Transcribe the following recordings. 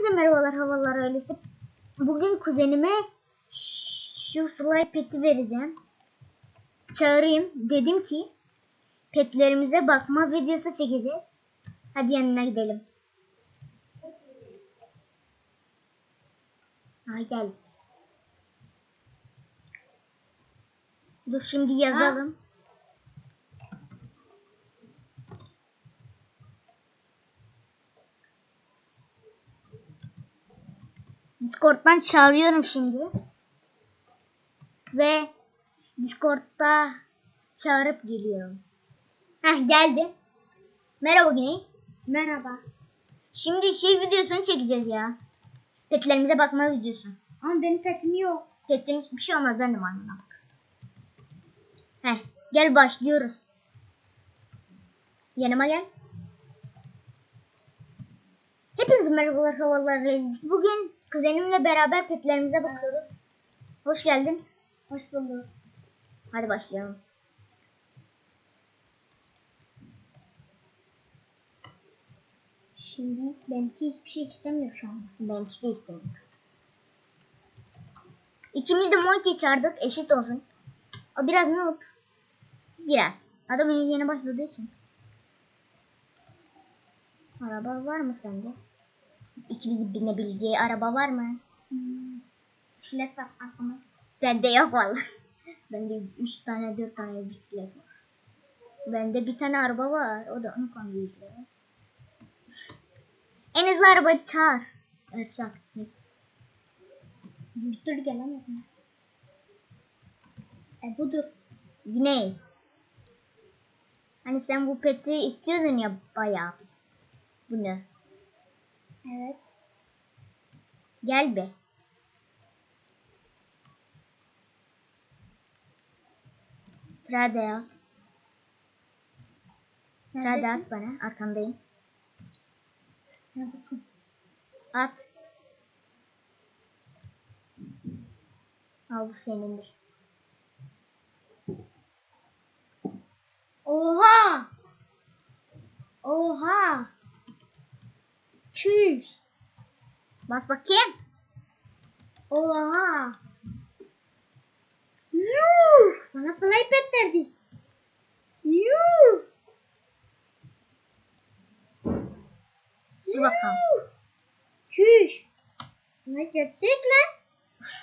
Hepinize merhabalar havalar öylesi. Bugün kuzenime şu fly pet'i vereceğim. Çağırayım. Dedim ki petlerimize bakma videosu çekeceğiz. Hadi yanına gidelim. Ha geldik. Dur şimdi yazalım. Discord'dan çağırıyorum şimdi. Ve Discord'da çağırıp geliyorum. Heh geldi. Merhaba Güney. Merhaba. Şimdi şey videosunu çekeceğiz ya. Petlerimize bakma videosu. Ama benim petim yok. Petim bir şey olmaz ben de maymuna bak. Heh gel başlıyoruz. Yanıma gel. Hepinize merhabalar havalar ladies. Bugün kuzenimle beraber petlerimize bakıyoruz. Hoş geldin. Hoş bulduk. Hadi başlayalım. Şimdi benimki hiçbir şey istemiyor şu anda. Benimki de istemiyor. İkimiz de Monkey çağırdık. Eşit olsun. O biraz noob. Biraz. Adam yeni başladığı için. Araba var mı sende? İkimizi binebileceği araba var mı? Hmm. Bisiklet var arkama. Bende yok vallahi. Bende 3 tane 4 tane bisiklet var. Bende bir tane araba var. O da onu koyuyoruz. En hızlı araba çağır. Erşak. Bir türlü gelemedim. E budur. Güney. Hani sen bu peti istiyordun ya bayağı. Bu ne? Evet. Gel be. Trade at. Trade at bana. Arkandayım. Neredesin? At. Al bu senindir. Oha! Oha! Çüş! Bas bakayım. Oha! Yuh! Bana flypad verdi. Yuh! Sür bakalım. Çüş! Ne gerçek lan?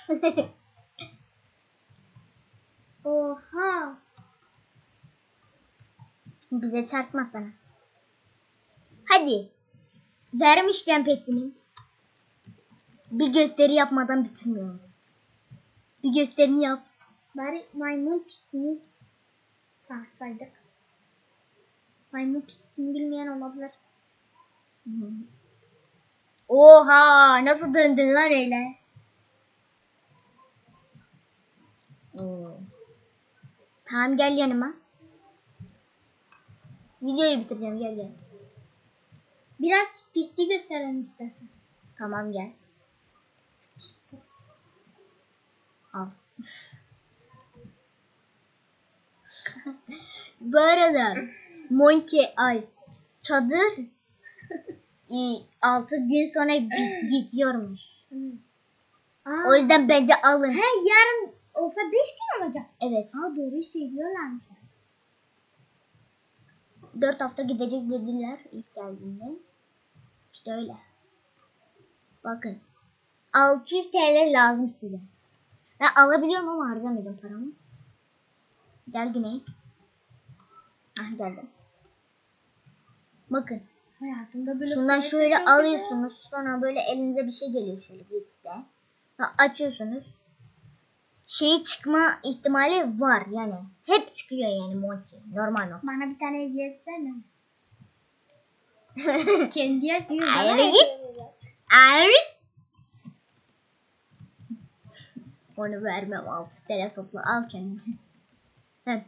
Oha! Bize çarpma sana. Hadi. Vermişken petini. Bir gösteri yapmadan bitirmiyorum. Bir gösterini yap. Bari maymun pistini saydık. Maymun pistini bilmeyen olabilir. Oha! Nasıl döndün lan öyle? Oo. Tamam gel yanıma. Videoyu bitireceğim gel gel. Biraz pisti gösterelim istersen. Tamam gel. Al. Bu arada Monkey ay çadır 6 gün sonra gidiyormuş. O yüzden bence alın. He yarın olsa 5 gün olacak. Evet. Ha doğru söylüyorlarmış. 4 hafta gidecek dediler ilk geldiğinde. İşte öyle. Bakın. 600 TL lazım size. Ben alabiliyorum ama harcamayacağım paramı. Gel Güney. Ah geldim. Bakın. Hayatımda böyle Şundan şöyle alıyorsunuz. Sonra böyle elinize bir şey geliyor şöyle. Ha, Açıyorsunuz. Şeyi çıkma ihtimali var yani. Hep çıkıyor yani Monty. Normal o. Bana bir tane hediye etsene. Kendi. Hayır, bana git. Onu vermem 600 TL topla al kendine. Heh.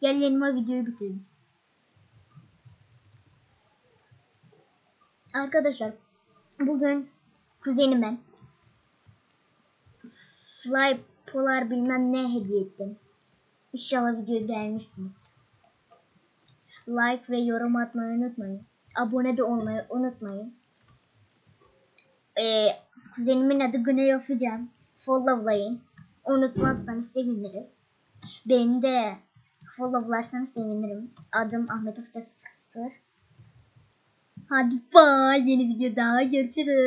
Gel yanıma videoyu bitirelim. Arkadaşlar bugün kuzenim ben Fly Polar bilmem ne hediye ettim. İnşallah videoyu beğenmişsiniz. Like ve yorum atmayı unutmayın. Abone de olmayı unutmayın. e, kuzenimin adı Güney Öfücan. Followlayın. Unutmazsanız seviniriz. Beni de followlarsanız sevinirim. Adım Ahmet Öfça 00. Hadi bye. Yeni videoda görüşürüz.